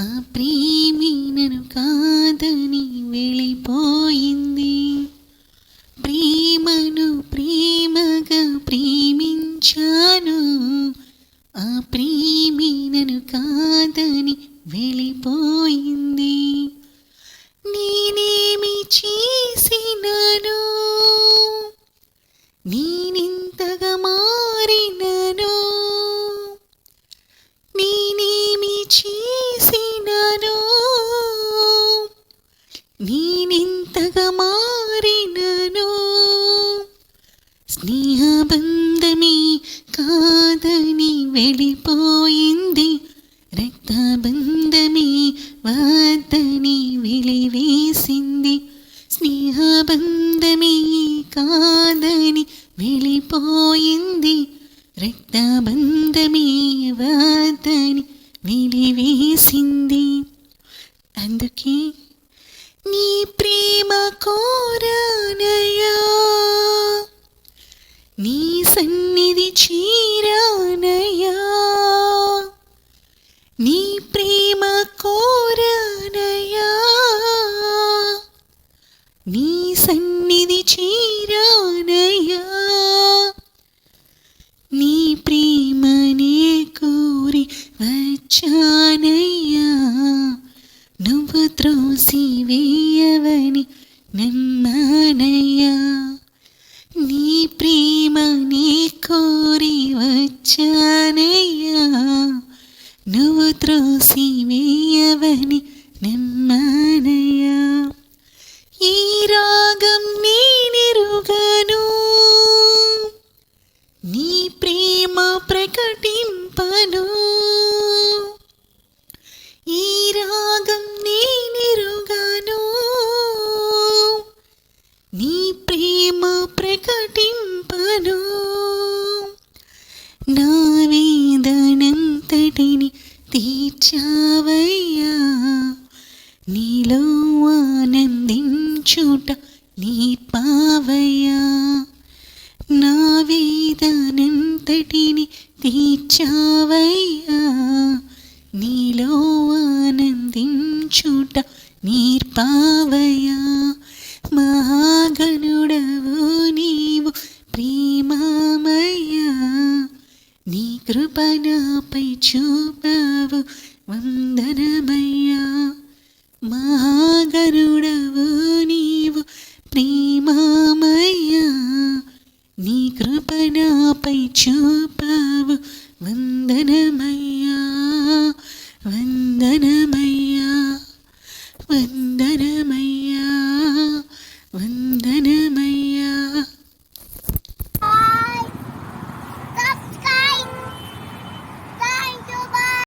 ఆ ప్రేమి నన్ను కాదని వెళ్ళిపోయింది. ప్రేమను ప్రేమగా ప్రేమించాను. ఆ ప్రేమి నన్ను కాదని వెళ్ళిపోయింది. స్నేహబంధమే కాదని వెళ్ళిపోయింది రక్తబంధమే వద్దని వెలివేసింది స్నేహబంధమే కాదని వెళ్ళిపోయింది రక్తబంధమే వద్దని వెలివేసింది అందుకే నీ సన్నిధి చీరానయ్యా. నీ ప్రేమనే కోరి వచ్చానయ్యా. నువ్వు త్రోసి వేయవని నమ్మానయ్యా. నీ ప్రేమనే కోరి వచ్చానయ్యా. నువ్వు త్రోసి వేయవని నమ్మానయ్యా. ఈ పూట నీ పావయ్యా. నా వేదనంతటిని తీర్చావయ్యా. నీలో ఆనందించుట నీర్పావయ్యా. మహాగణుడవు నీవు ప్రేమామయ్యా. నీ కృప నాపై చూపావు వందనమయ్యా. మహాగరుడవు నాపై చూపావు వందనమయ్యా వందనమయ్యా వందనమ